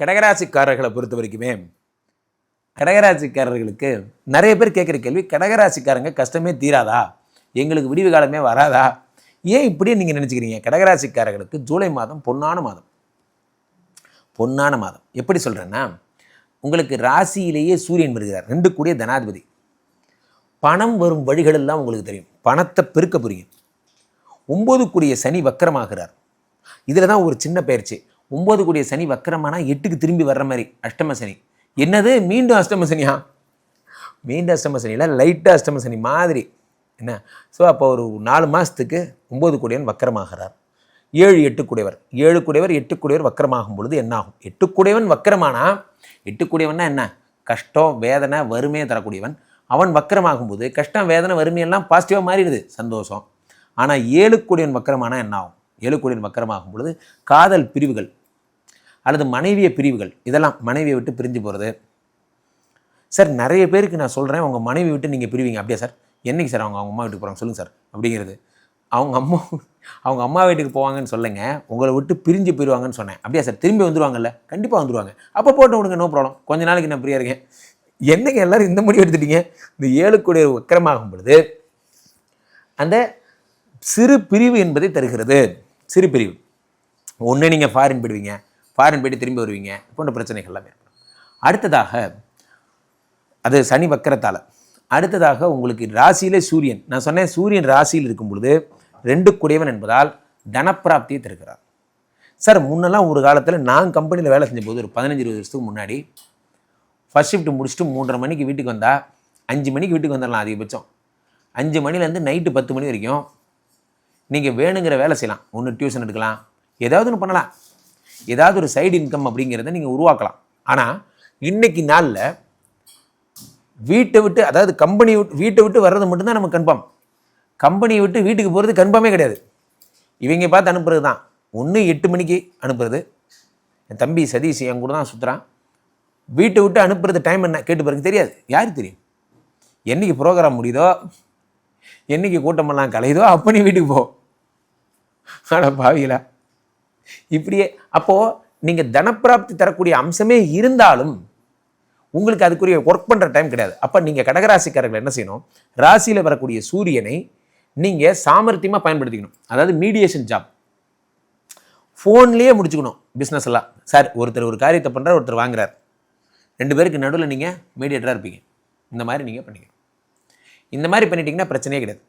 கடகராசிக்காரர்களை பொறுத்த வரைக்குமே கடகராசிக்காரர்களுக்கு நிறைய பேர் கேட்குற கேள்வி கடகராசிக்காரங்க கஷ்டமே தீராதா? எங்களுக்கு விடிவு காலமே வராதா? ஏன் இப்படியே நீங்கள் நினச்சிக்கிறீங்க? கடகராசிக்காரர்களுக்கு ஜூலை மாதம் பொன்னான மாதம். பொன்னான மாதம். எப்படி சொல்கிறேன்னா உங்களுக்கு ராசியிலேயே சூரியன் வருகிறார். ரெண்டு கூடிய தனாதிபதி. பணம் வரும் வழிகளெல்லாம் உங்களுக்கு தெரியும். பணத்தை பெருக்க புரியும். ஒம்பது கூடிய சனி வக்கரமாகிறார். இதில் தான் ஒரு சின்ன பயிற்சி. ஒம்பது கூடிய சனி வக்கரமானா எட்டுக்கு திரும்பி வர்ற மாதிரி அஷ்டம சனி. என்னது? மீண்டும் அஷ்டம சனியா? மீண்டும் அஷ்டம சனியில் லைட்டாக அஷ்டம சனி மாதிரி. என்ன? ஸோ அப்போ ஒரு நாலு மாதத்துக்கு ஒம்பது கூடியவன் வக்கரமாகிறார். ஏழு எட்டு கூடியவர் ஏழு கூடையவர் எட்டு கூடியவர் வக்கரமாகும் பொழுது என்ன ஆகும் எட்டு கூடியவன் வக்கரமானா எட்டு என்ன? கஷ்டம் வேதனை வறுமையை தரக்கூடியவன். அவன் வக்கரமாகும்போது கஷ்டம் வேதனை வறுமையெல்லாம் பாசிட்டிவாக மாறிடுது. சந்தோஷம். ஆனால் ஏழு கூடியவன் வக்கரமானா என்ன ஆகும் ஏழு கூடியவன் வக்கரமாகும் பொழுது காதல் பிரிவுகள் அல்லது மனைவிய பிரிவுகள் இதெல்லாம் மனைவியை விட்டு பிரிஞ்சு போகிறது சார் நிறைய பேருக்கு நான் சொல்கிறேன் உங்கள் மனைவி விட்டு நீங்கள் பிரிவீங்க. அப்படியா சார்? என்னைக்கு சார் அவங்க அவங்க அம்மா வீட்டுக்கு போகிறாங்க சொல்லுங்கள் சார். அப்படிங்கிறது. அவங்க அம்மா அவங்க அம்மா வீட்டுக்கு போவாங்கன்னு சொல்லுங்கள் உங்களை விட்டு பிரிஞ்சு போயிடுவாங்கன்னு சொன்னேன். அப்படியா சார்? திரும்பி வந்துடுவாங்கல்ல கண்டிப்பாக வந்துடுவாங்க அப்போ போட்டு விடுங்க நோ ப்ராப்ளம் கொஞ்ச நாளைக்கு நான் ஃப்ரீயாக இருக்கேன். என்னங்க எல்லோரும் இந்த முடிவு எடுத்துட்டீங்க? இந்த ஏழு கோடி வக்கரமாகும் பொழுது அந்த சிறு பிரிவு என்பதை தருகிறது. சிறு பிரிவு. ஒன்று நீங்கள் ஃபாரின் போயிடுவீங்க. ஃபாரின் போயிட்டு திரும்பி வருவீங்க. போன்ற பிரச்சனைகள்லாம் ஏற்படும் அடுத்ததாக அது சனி வக்கரத்தால். அடுத்ததாக உங்களுக்கு ராசியிலே சூரியன். நான் சொன்னேன் சூரியன் ராசியில் இருக்கும் பொழுது ரெண்டு குடையவன் என்பதால் தனப்பிராப்தியை திறக்கிறார் சார் முன்னெல்லாம் ஒரு காலத்தில் நான் கம்பெனியில் வேலை செஞ்ச போது ஒரு பதினஞ்சு இருபது வருஷத்துக்கு முன்னாடி ஃபர்ஸ்ட் ஷிஃப்ட் முடிச்சுட்டு மூன்றரை மணிக்கு வீட்டுக்கு வந்தால் அஞ்சு மணிக்கு வீட்டுக்கு வந்துடலாம் அதிகபட்சம். அஞ்சு மணிலேருந்து நைட்டு பத்து மணி வரைக்கும் நீங்கள் வேணுங்கிற வேலை செய்யலாம். ஒன்று டியூஷன் எடுக்கலாம். ஏதாவது ஒன்று பண்ணலாம். ஏதாவது ஒரு சைடு இன்கம் அப்படிங்கிறத நீங்கள் உருவாக்கலாம். ஆனால் இன்னைக்கு நாளில் வீட்டை விட்டு அதாவது கம்பெனி விட்டு வீட்டை விட்டு வர்றது மட்டும்தான் நமக்கு கன்ஃபார்ம். கம்பெனியை விட்டு வீட்டுக்கு போகிறது கன்ஃபார்மே கிடையாது. இவங்க பார்த்து அனுப்புறது தான் ஒன்று எட்டு மணிக்கு அனுப்புறது. என் தம்பி சதீஷ் என் கூட தான் சுற்றுறான் வீட்டை விட்டு அனுப்புறது டைம் என்ன? கேட்டு பாருங்க தெரியாது. யாருக்கு தெரியும்? என்னைக்கு ப்ரோக்ராம் முடியுதோ என்னைக்கு கூட்டமெல்லாம் கலையுதோ அப்போ நீ வீட்டுக்கு போ. ஆனால் பாவிகளா. இப்படியே அப்போது நீங்கள் தனப்பிராப்தி தரக்கூடிய அம்சமே இருந்தாலும் உங்களுக்கு அதுக்குரிய ஒர்க் பண்ணுற டைம் கிடையாது. அப்போ நீங்கள் கடகராசிக்காரர்கள் என்ன செய்யணும்? ராசியில் வரக்கூடிய சூரியனை நீங்கள் சாமர்த்தியமாக பயன்படுத்திக்கணும். அதாவது மீடியேஷன் ஜாப் ஃபோன்லேயே முடிச்சுக்கணும் பிஸ்னஸ் எல்லாம். சார் ஒருத்தர் ஒரு காரியத்தை பண்ணுறார் ஒருத்தர் வாங்குறார். ரெண்டு பேருக்கு நடுவில் நீங்கள் மீடியேட்டராக இருப்பீங்க. இந்த மாதிரி நீங்கள் பண்ணிக்கணும். இந்த மாதிரி பண்ணிட்டீங்கன்னா பிரச்சனையே கிடையாது.